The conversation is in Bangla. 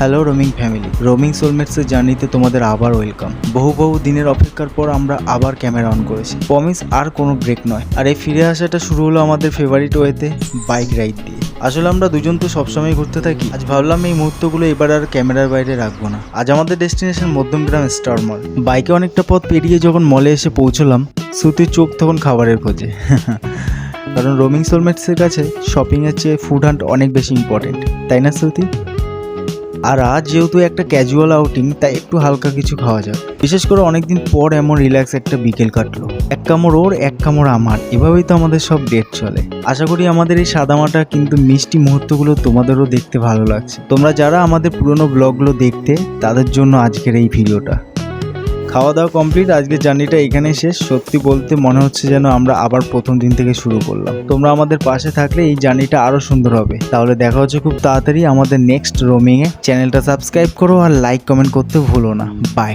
হ্যালো রোমিং ফ্যামিলি রোমিং সোলমেটসের জার্নিতে তোমাদের আবার ওয়েলকাম বহু বহু দিনের অপেক্ষার পর আমরা আবার ক্যামেরা অন করেছি। প্রমিস আর কোনো ব্রেক নয়। আর এই ফিরে আসাটা শুরু হলো আমাদের ফেভারিট ওয়েতে বাইক রাইড দিয়ে। আসলে আমরা দুজন তো সবসময় ঘুরতে থাকি। আজ ভাবলাম এই মুহূর্তগুলো এবার আর ক্যামেরার বাইরে রাখব না। আজ আমাদের ডেস্টিনেশন মধ্যমগ্রাম স্টার মল বাইকে অনেকটা পথ পেরিয়ে যখন মলে এসে পৌঁছলাম শ্রুতির চোখ তখন খাবারের খোঁজে। কারণ রোমিং সোলমেটসের কাছে শপিংয়ের চেয়ে ফুড হান্ট অনেক বেশি ইম্পর্টেন্ট তাই না, শ্রুতি? আর আজ যেহেতু একটা ক্যাজুয়াল আউটিং তাই একটু হালকা কিছু খাওয়া যাক। বিশেষ করে অনেকদিন পর এমন রিল্যাক্স একটা বিকেল কাটলো। এক কামড় ওর, এক কামড় আমার। এভাবেই তো আমাদের সব ডেট চলে। আশা করি আমাদের এই সাদামাটা কিন্তু মিষ্টি মুহূর্তগুলো তোমাদেরও দেখতে ভালো লাগছে। তোমরা যারা আমাদের পুরনো ব্লগগুলো দেখতে, তাদের জন্য আজকের এই ভিডিওটা খাওয়া দাওয়া কমপ্লিট আজকের জার্নিটা এখানেই শেষ। সত্যি বলতে মনে হচ্ছে যেন আমরা আবার প্রথম দিন থেকে শুরু করলাম। তোমরা আমাদের পাশে থাকলে এই জার্নিটা আরও সুন্দর হবে। তাহলে দেখা হচ্ছে খুব তাড়াতাড়ি আমাদের নেক্সট রোমিংয়ে চ্যানেলটা সাবস্ক্রাইব করো আর লাইক কমেন্ট করতে ভুলো না। বাই